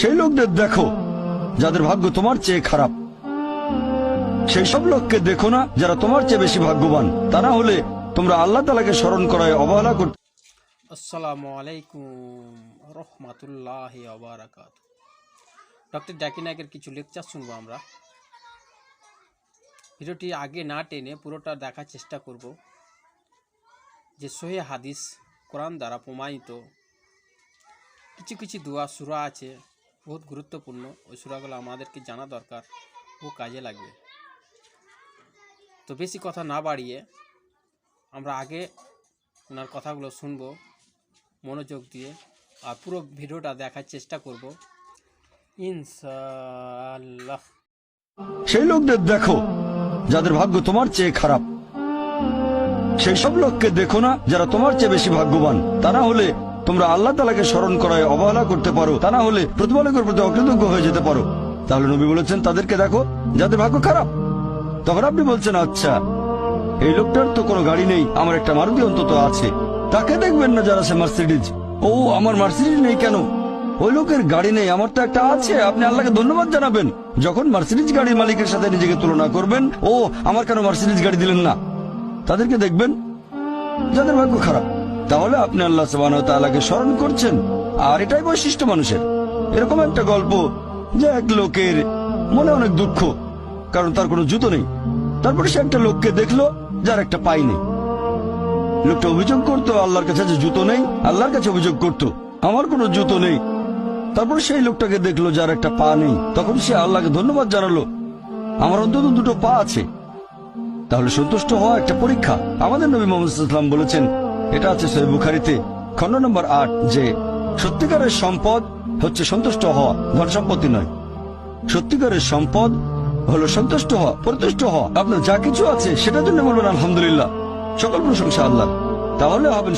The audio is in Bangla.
সেই লোকদের দেখো, যাদের ভাগ্য তোমার চেয়ে খারাপ। সেই সব লোককে দেখো না, যারা তোমার চেয়ে বেশি ভাগ্যবান। তা না হলে তোমরা আল্লাহ তালাকে স্মরণ করায় অবহেলা করতে আসসালামু আলাইকুম রহমাতুল্লাহ ডক্টর জাকির নায়কের কিছু লেকচার শুনব আমরা। ভিডিওটি আগে না টেনে পুরোটা দেখার চেষ্টা করব। যে সোহে হাদিস কোরআন দ্বারা প্রমাণিত কিছু কিছু দোয়া সুরা আছে, বহুত গুরুত্বপূর্ণ। ওই সুরাগুলো আমাদেরকে জানা দরকার ও কাজে লাগবে। তো বেশি কথা না বাড়িয়ে আমরা আগে ওনার কথাগুলো শুনব, মনোযোগ দিয়ে, আর পুরো ভিডিওটা দেখার চেষ্টা করব। ইনশাআল্লাহ। সেই লোকদের দেখো, যাদের ভাগ্য তোমার চেয়ে খারাপ। সেই সব লোককে দেখো না, যারা তোমার চেয়ে বেশি ভাগ্যবান। তা না হলে তোমরা আল্লাহ তালাকে স্মরণ করায় অবহেলা করতে পারো, তা না হলে প্রতিপালকের প্রতি অকৃতজ্ঞ হয়ে যেতে পারো। তাহলে নবী বলেছেন, তাদেরকে দেখো, যাদের ভাগ্য খারাপ। তখন আপনি বলছেন আচ্ছা এই লোকটার তো কোনো গাড়ি নেই, আমার একটা মারুতি অন্তত আছে। তাকে দেখবেন না যারা সে মার্সিডিজ? ও, আমার মার্সিডিজ নেই কেন? ওই লোকের গাড়ি নেই, আমার তো একটা আছে, আপনি আল্লাহকে ধন্যবাদ জানাবেন। যখন মার্সিডিজ গাড়ির মালিকের সাথে নিজেকে তুলনা করবেন, ও, আমার কেন মার্সিডিজ গাড়ি দিলেন না? তাদেরকে দেখবেন, যাদের ভাগ্য খারাপ। তাহলে আপনি আল্লাহ তাআলাকে স্মরণ করছেন। আর এটাই বৈশিষ্ট্য মানুষের। এরকম একটা গল্প যে এক লোকের মনে অনেক দুঃখ, কারণ তার কোনো জুতো নেই। তারপরে সে একটা লোককে দেখল, যার একটা পাই নেই। লোকটা অভিযোগ করতো, আল্লাহর কাছে যে জুতো নেই, আল্লাহর কাছে অভিযোগ করতো, আমার কোনো জুতো নেই। তারপর সেই লোকটাকে দেখল, যার একটা পা নেই। তখন সে আল্লাহকে ধন্যবাদ জানালো, আমার অন্তত দুটো পা আছে। তাহলে সন্তুষ্ট হওয়া একটা পরীক্ষা। আমাদের নবী মোহাম্মদ বলেছেন এটা আছে সৈব বুখারিতে। খণ্ড নম্বর আট, যে সত্যিকারের সম্পদ হচ্ছে সন্তুষ্ট হওয়া, ধন সম্পত্তি নয়। সত্যিকারের সম্পদ হলো সন্তুষ্ট হওয়া, পরিতুষ্ট হওয়া। আপনার যা কিছু আছে, সেটার জন্য বলবেন আলহামদুলিল্লাহ। সকল প্রশংসা আল্লাহ তাহলে হবেন